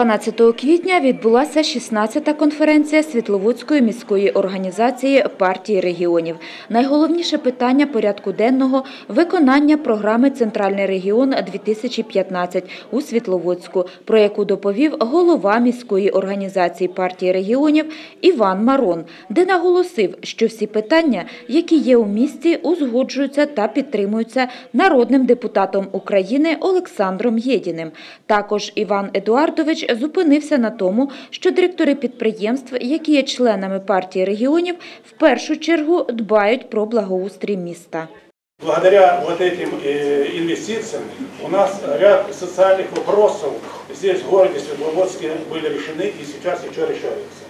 12 квітня відбулася 16-та конференція Світловодської міської організації партії регіонів. Найголовніше питання порядку денного – виконання програми «Центральний регіон-2015» у Світловодську, про яку доповів голова міської організації партії регіонів Іван Марон, де наголосив, що всі питання, які є у місті, узгоджуються та підтримуються народним депутатом України Олександром Єдіним. Також Іван Едуардович зупинився на тому, що директори підприємств, які є членами партії регіонів, в першу чергу дбають про благоустрій міста. Благодаря вот этим э, инвестициям у нас ряд социальных вопросов здесь, в городе Светловодске, были решены и сейчас еще решаются.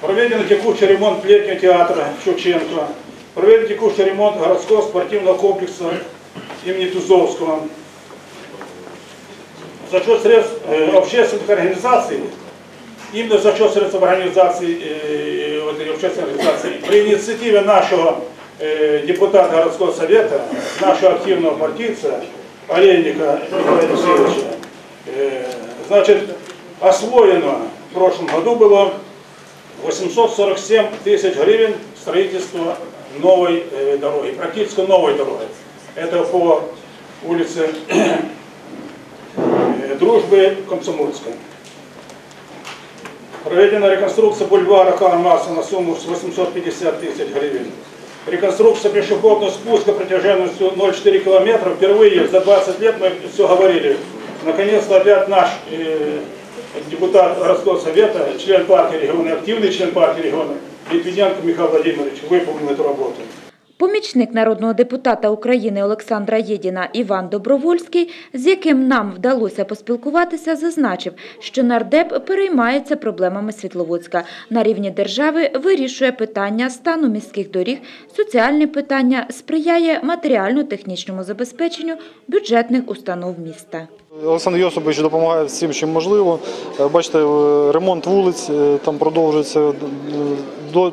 Проведен текущий ремонт летнего театра Шевченко, проведен текущий ремонт городского спортивного комплекса имени Тузовского. За счет средств э, общественных организаций, именно за счет средств организаций, э, вот этой общественной организации, при инициативе нашего э, депутата городского совета, нашего активного партийца Олейника Николая Алексеевича, э, значит, освоено в прошлом году было 847 тысяч гривен строительства новой э, дороги, практически новой дороги. Это по улице э, Дружбы Комсомольской. Проведена реконструкция бульвара Карла Маркса на сумму 850 тысяч гривен. Реконструкция пешеходного спуска протяженностью 0,4 километра. Впервые за 20 лет мы все говорили. Наконец-то опять наш э, депутат городского совета, член партии региона, активный член партии региона, Литвиненко Михаил Владимирович, выполнил эту работу. Помічник народного депутата України Олександра Єдіна Іван Добровольський, з яким нам вдалося поспілкуватися, зазначив, що нардеп переймається проблемами Світловодська. На рівні держави вирішує питання стану міських доріг, соціальні питання, сприяє матеріально-технічному забезпеченню бюджетних установ міста. Олександр Йосипович допомагає всім, чим можливо. Е, Бачите, е, ремонт вулиць е, там продовжується, до-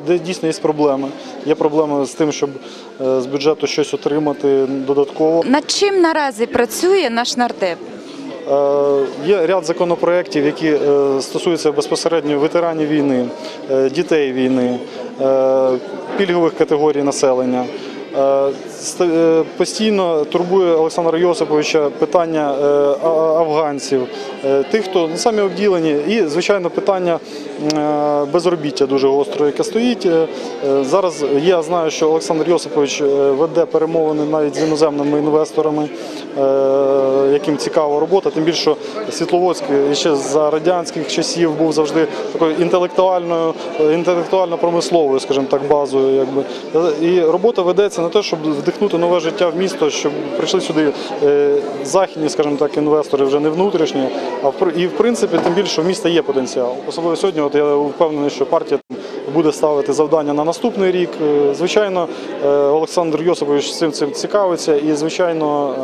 де дійсно є проблеми. Є проблеми з тим, щоб е, з бюджету щось отримати додатково. Над чим наразі працює наш нардеп? Е, Є ряд законопроєктів, які е, стосуються безпосередньо ветеранів війни, дітей війни, пільгових категорій населення. Е, ст- Постійно турбує Олександра Йосиповича питання е, афганців, е, тих, хто ну, самі обділені, і, звичайно, питання безробіття дуже гостро, яке стоїть. Зараз я знаю, що Олександр Йосипович веде перемовини навіть з іноземними інвесторами, яким цікава робота. Тим більше що Світловодськ ще за радянських часів був завжди такою інтелектуальною, інтелектуально-промисловою, скажімо так, базою. Якби. І робота ведеться на те, щоб вдихнути нове життя в місто, щоб прийшли сюди е, західні, скажімо так, інвестори, вже не внутрішні. А і в принципі, тим більше в міста є потенціал. Особливо сьогодні, от я впевнений, що партія буде ставити завдання на наступний рік. Е, Звичайно, е, Олександр Йосипович цим цим цікавиться і, звичайно,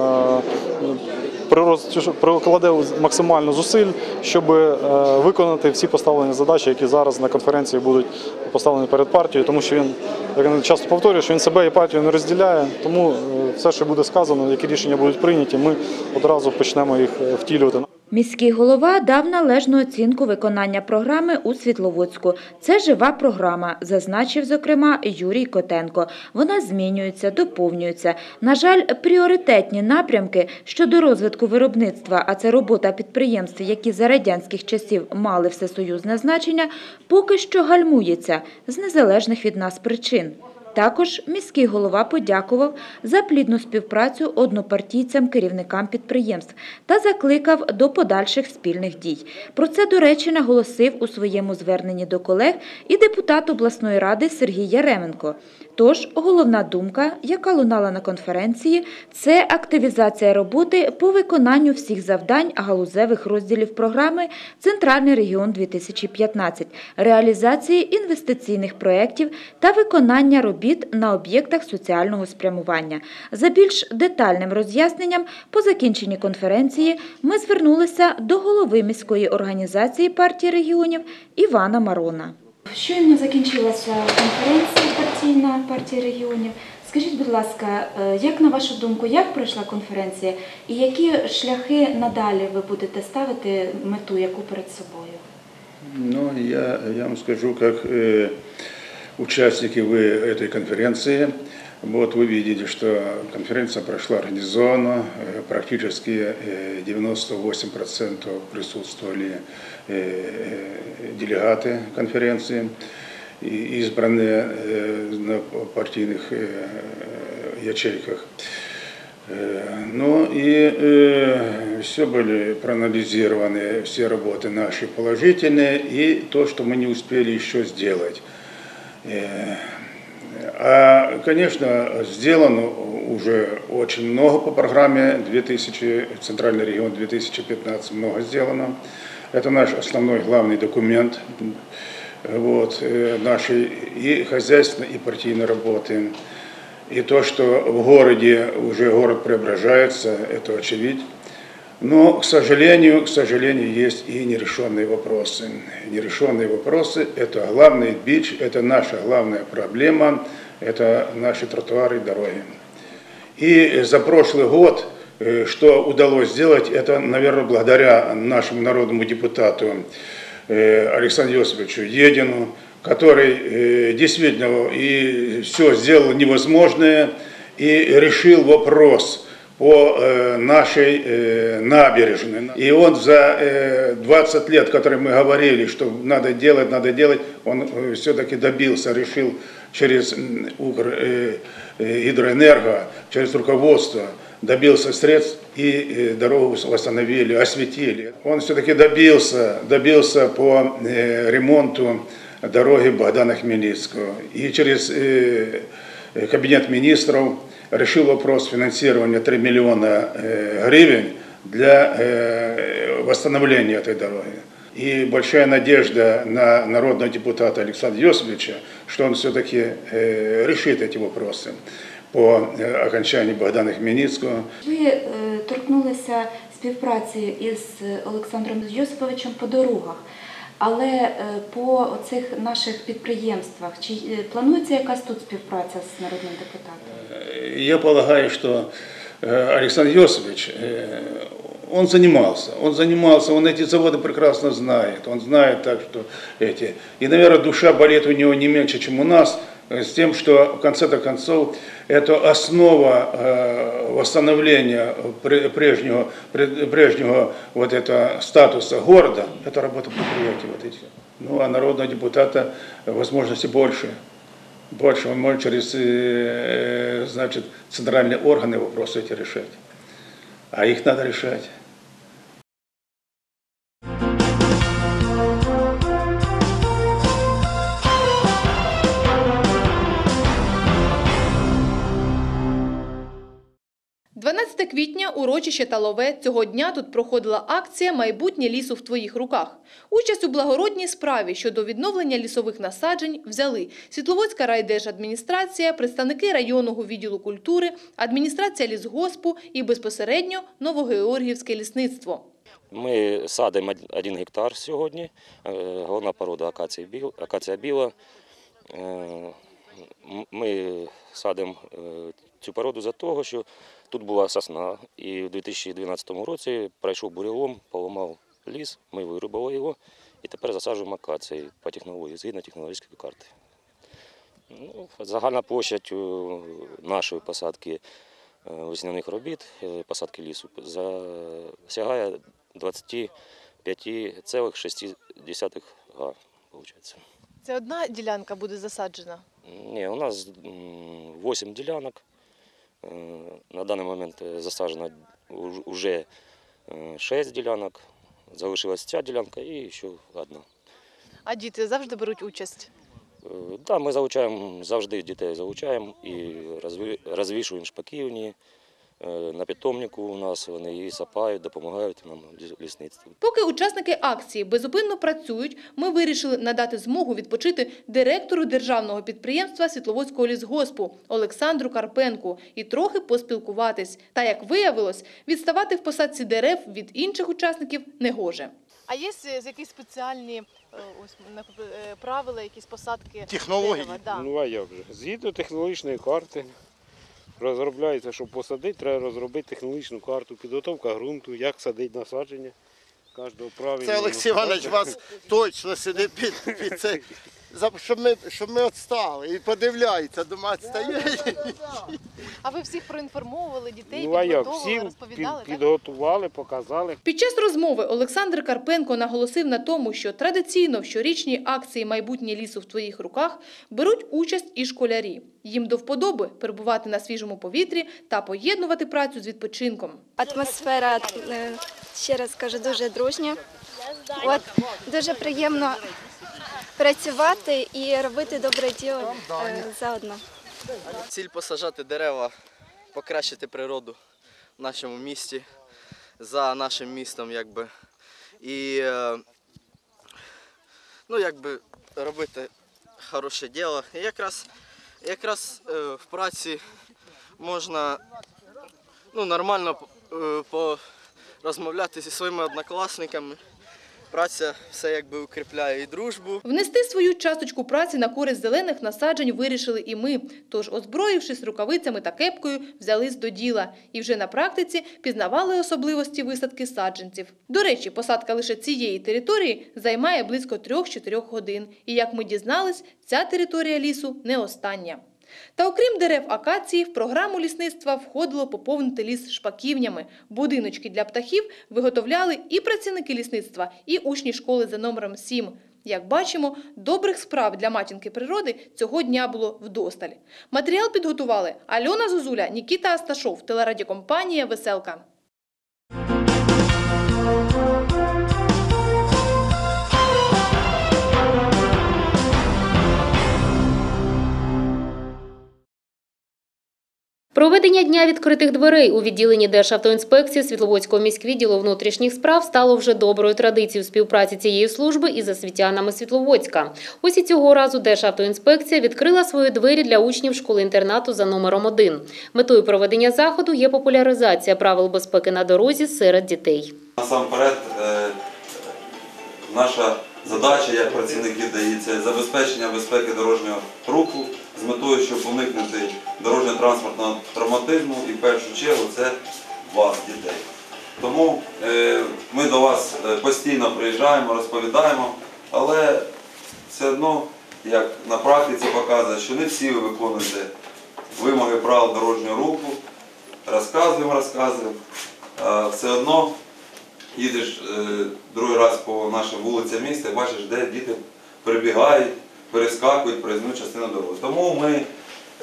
прикладе максимально зусиль, щоб е, виконати всі поставлені задачі, які зараз на конференції будуть поставлені перед партією, тому що він, як часто повторюю, що він себе і партію не розділяє. Тому е, все, що буде сказано, які рішення будуть прийняті, ми одразу почнемо їх е, втілювати. Міський голова дав належну оцінку виконання програми у Світловодську. Це жива програма, зазначив, зокрема, Юрій Котенко. Вона змінюється, доповнюється. На жаль, пріоритетні напрямки щодо розвитку виробництва, а це робота підприємств, які за радянських часів мали всесоюзне значення, поки що гальмується з незалежних від нас причин. Також міський голова подякував за плідну співпрацю однопартійцям, керівникам підприємств та закликав до подальших спільних дій. Про це, до речі, наголосив у своєму зверненні до колег і депутат обласної ради Сергій Яременко. Тож головна думка, яка лунала на конференції, це активізація роботи по виконанню всіх завдань галузевих розділів програми Центральний регіон 2015, реалізації інвестиційних проєктів та виконання робіт на об'єктах соціального спрямування. За більш детальним роз'ясненням по закінченні конференції ми звернулися до голови міської організації партії регіонів Івана Марона. Щойно закінчилася конференція партійна партії регіонів. Скажіть, будь ласка, е, як на вашу думку, як пройшла конференція і які шляхи надалі ви будете ставити мету, яку перед собою? Ну, я, я вам скажу, как э, участники вы этой конференции, вот вы видите, что конференция прошла организованно, э, практически э, 98% присутствовали э, э, делегаты конференции, и Избранные э, на партийных э, ячейках. Э, Ну и все были проанализированы, все работы наши положительные и то, что мы не успели еще сделать. А, конечно, сделано уже очень много по программе 2000, Центральный регион 2015, много сделано. Это наш основной главный документ вот, э, нашей и хозяйственной, и партийной работы. И то, что в городе уже город преображается, это очевидно. Но, к сожалению, к сожалению, есть и нерешенные вопросы. Нерешенные вопросы – это главный бич, это наша главная проблема, это наши тротуары и дороги. И за прошлый год, э, что удалось сделать, это, наверное, благодаря нашему народному депутату Александру Йосиповичу Едину, который э, действительно и все сделал невозможное и решил вопрос по э, нашей э, набережной. И он за э, 20 лет, которые мы говорили, что надо делать, надо делать, он все-таки добился, решил через Укр, э, э, гидроэнерго, через руководство, добился средств и э, дорогу восстановили, осветили. Он все-таки добился, добился по э, ремонту дороги Богдана Хмельницкого. И через э, кабинет министров решил вопрос финансирования 3 миллиона гривен для восстановления этой дороги. И большая надежда на народного депутата Александра Йосиповича, что он все-таки решит эти вопросы по э, окончании Богдана Хмельницкого. Ви е, торкнулися співпраці із Олександром Йосиповичем по дорогах, але е, по цих наших підприємствах чи е, планується якась тут співпраця з народним депутатом? Я полагаю, что э, Александр Йосипович, э, он занимался, он занимался, он эти заводы прекрасно знает, он знает так, что эти, и, наверное, душа болит у него не меньше, чем у нас, э, с тем, что в конце-то концов это основа э, восстановления пре- прежнего, пре- прежнего вот это статуса города, это работа предприятия вот эти. Ну, а народного депутата возможности больше больше он может через э, значит, центральные органы вопросы эти решать. А их надо решать. – урочище Талове. Цього дня тут проходила акція «Майбутнє лісу в твоїх руках». Участь у благородній справі щодо відновлення лісових насаджень взяли Світловодська райдержадміністрація, представники районного відділу культури, адміністрація лісгоспу і безпосередньо Новогеоргіївське лісництво. Ми садимо один гектар сьогодні. Е, Головна порода акація біла. Ми садимо е, цю породу за того, що тут була сосна, і в 2012 році пройшов бурелом, поламав ліс, ми вирубали його і тепер засаджуємо акації по технології, згідно технологічної карти. Ну, загальна площадь е, нашої посадки е, весняних робіт, посадки лісу, сягає 25,6 га, виходить. Це одна ділянка буде засаджена. Ні, у нас 8 ділянок. Е, На даний момент е, засаджено вже 6 ділянок. Залишилась ця ділянка і ще одна. А діти завжди беруть участь. Так, Да, ми залучаємо, завжди дітей залучаємо і розвішуємо шпаківні. Е, На питомнику у нас вони і сапають, допомагають нам ліс- лісництву. Поки учасники акції безупинно працюють, ми вирішили надати змогу відпочити директору державного підприємства Світловодського лісгоспу Олександру Карпенку і трохи поспілкуватись. Та, як виявилось, відставати в посадці дерев від інших учасників не гоже. А є з- якісь спеціальні е, ось, е, правила, якісь посадки Технології? дерева? Да. Ну а як же? Згідно технологічної карти, розробляється, щоб посадити, треба розробити технологічну карту, підготовка ґрунту, як садити насадження. Кожного. Це Олексій Іванович вас точно сюди під, під це, за- щоб ми, щоб ми відстали і подивляється, дома стає. А ви всіх проінформовували дітей, Ну підготовили, під, розповідали, підготували, показали. Під час розмови Олександр Карпенко наголосив на тому, що традиційно в щорічній акції Майбутнє лісу в твоїх руках беруть участь і школярі. Їм до вподоби перебувати на свіжому повітрі та поєднувати працю з відпочинком. Атмосфера, е, ще раз кажу, дуже дружня. От, дуже приємно працювати і робити добре діло е, заодно. Ціль посаджати дерева, покращити природу в нашому місті, за нашим містом, якби. І е, ну, якби робити хороше діло. І якраз, якраз е, в праці можна ну, нормально порозмовляти зі своїми однокласниками. Праця все якби укріпляє і дружбу. Внести свою часточку праці на користь зелених насаджень вирішили і ми. Тож, озброївшись рукавицями та кепкою, взялись до діла і вже на практиці пізнавали особливості висадки саджанців. До речі, посадка лише цієї території займає близько 3-4 годин. І як ми дізнались, ця територія лісу не остання. Та окрім дерев акації, в програму лісництва входило поповнити ліс шпаківнями. Будиночки для птахів виготовляли і працівники лісництва, і учні школи за номером 7. Як бачимо, добрих справ для матінки природи цього дня було вдосталь. Матеріал підготували Альона Зозуля, Нікіта Асташов, телерадіокомпанія «Веселка». Проведення дня відкритих дверей у відділенні Державтоінспекції Світловодського міськвідділу внутрішніх справ стало вже доброю традицією співпраці цієї служби із освітянами Світловодська. Ось і цього разу Державтоінспекція відкрила свої двері для учнів школи-інтернату за номером 1. Метою проведення заходу є популяризація правил безпеки на дорозі серед дітей. Насамперед, е, наша задача як працівників це забезпечення безпеки дорожнього руху з метою, щоб уникнути дорожньо-транспортного травматизму і в першу чергу це вас, дітей. Тому е, ми до вас е, постійно приїжджаємо, розповідаємо, але все одно, як на практиці показує, що не всі ви виконуєте вимоги правил дорожнього руху, розказуємо, розказуємо, все одно їдеш е, другий раз по нашим вулицям міста і бачиш, де діти прибігають, перескакують проїзну частину дороги. Тому ми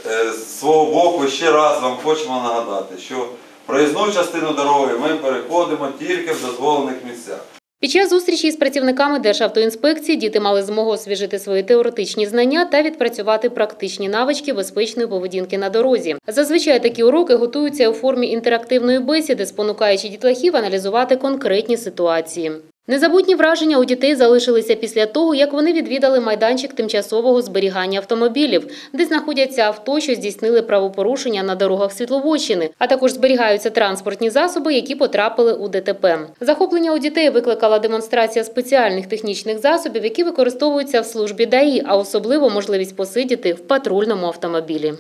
е, з свого боку ще раз вам хочемо нагадати, що проїзну частину дороги ми переходимо тільки в дозволених місцях. Під час зустрічі з працівниками Державтоінспекції діти мали змогу освіжити свої теоретичні знання та відпрацювати практичні навички безпечної поведінки на дорозі. Зазвичай такі уроки готуються у формі інтерактивної бесіди, спонукаючи дітлахів аналізувати конкретні ситуації. Незабутні враження у дітей залишилися після того, як вони відвідали майданчик тимчасового зберігання автомобілів, де знаходяться авто, що здійснили правопорушення на дорогах Світловодщини, а також зберігаються транспортні засоби, які потрапили у ДТП. Захоплення у дітей викликала демонстрація спеціальних технічних засобів, які використовуються в службі ДАІ, а особливо можливість посидіти в патрульному автомобілі.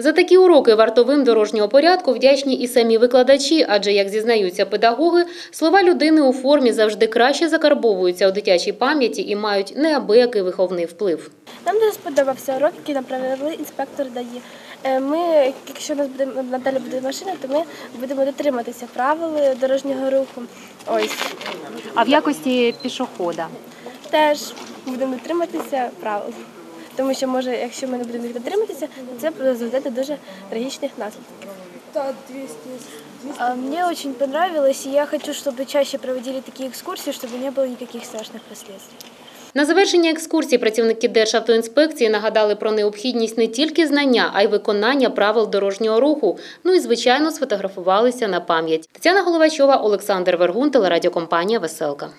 За такі уроки вартовим дорожнього порядку вдячні і самі викладачі, адже, як зізнаються педагоги, слова людини у формі завжди краще закарбовуються у дитячій пам'яті і мають неабиякий виховний вплив. Нам дуже сподобався урок, який нам провели інспектор ДАІ. Е, Ми, якщо у нас буде надалі буде машина, то ми будемо дотриматися правил дорожнього руху. Ось А в якості пішохода теж будемо дотриматися правил Тому що може, якщо ми не будемо їх дотриматися, то це призведе до дуже трагічних наслідків. А, Мне очень понравилось, и я хочу, чтобы чаще проводили такие экскурсии, чтобы не было никаких страшных последствий. На завершення екскурсії працівники Державтоінспекції нагадали про необхідність не тільки знання, а й виконання правил дорожнього руху. Ну і звичайно сфотографувалися на пам'ять. Тетяна Головачова, Олександр Вергун, телерадіокомпанія Веселка.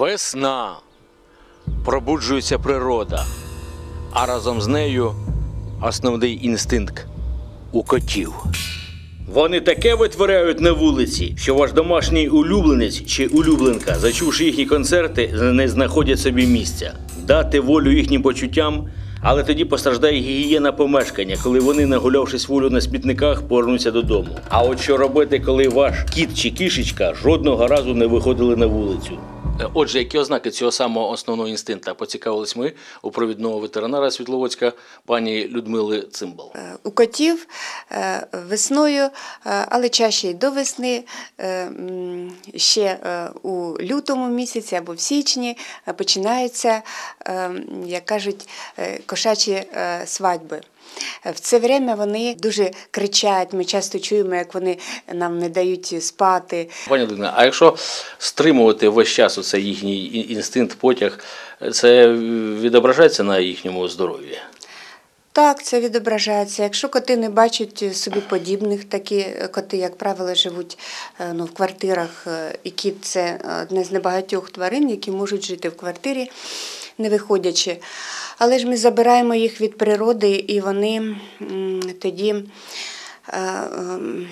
Весна. Пробуджується природа, а разом з нею основний інстинкт у котів. Вони таке витворяють на вулиці, що ваш домашній улюбленець чи улюбленка, зачувши їхні концерти, не знаходять собі місця. Дати волю їхнім почуттям, але тоді постраждає гігієна помешкання, коли вони, нагулявшись волю на смітниках, повернуться додому. А от що робити, коли ваш кіт чи кішечка жодного разу не виходили на вулицю? Е, Отже, які ознаки цього самого основного інстинкта поцікавились ми у провідного ветеринара Світловодська пані Людмили Цимбал. у котів е, весною, е, але чаще й до весни, е, ще е, у лютому місяці або в січні е, починаються, е, як кажуть, е, кошачі е, свадьби. В це время вони дуже кричать. Ми часто чуємо, як вони нам не дають спати. Пані Людмила, а якщо стримувати весь час оцей їхній інстинкт, потяг, це відображається на їхньому здоров'ї? Так, це відображається. Якщо коти не бачать собі подібних, такі коти, як правило, живуть е, ну, в квартирах, е, і кіт це одне з небагатьох тварин, які можуть жити в квартирі, не виходячи. Але ж ми забираємо їх від природи, і вони тоді. е, ем,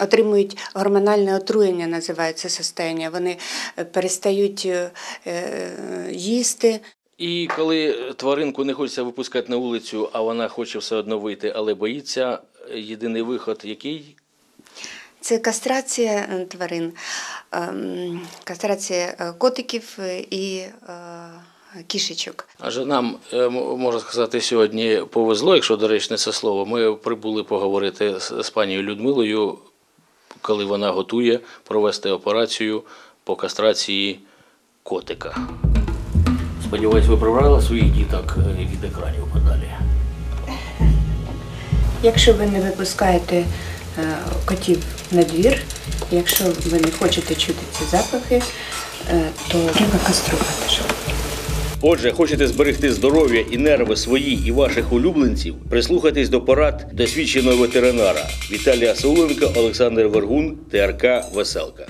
Отримують гормональне отруєння, називається состояння. Вони е, перестають е, е, їсти, І коли тваринку не хочеться випускати на вулицю, а вона хоче все одно вийти, але боїться, єдиний виход який? Це кастрація е, тварин, ем, кастрація е, котиків е, і е, кішечок. Адже нам, е, можна сказати, сьогодні повезло, якщо доречне це слово. Ми прибули поговорити з, панією Людмилою, коли вона готує провести операцію по кастрації котика. Сподіваюсь, ви прибрали своїх діток е, від екранів подалі. Якщо ви не випускаєте е, котів на двір, якщо ви не хочете чути ці запахи, то треба каструвати. Отже, хочете зберегти здоров'я і нерви свої і ваших улюбленців? Прислухайтесь до порад досвідченого ветеринара Віталія Солонка, Олександр Вергун, ТРК Веселка.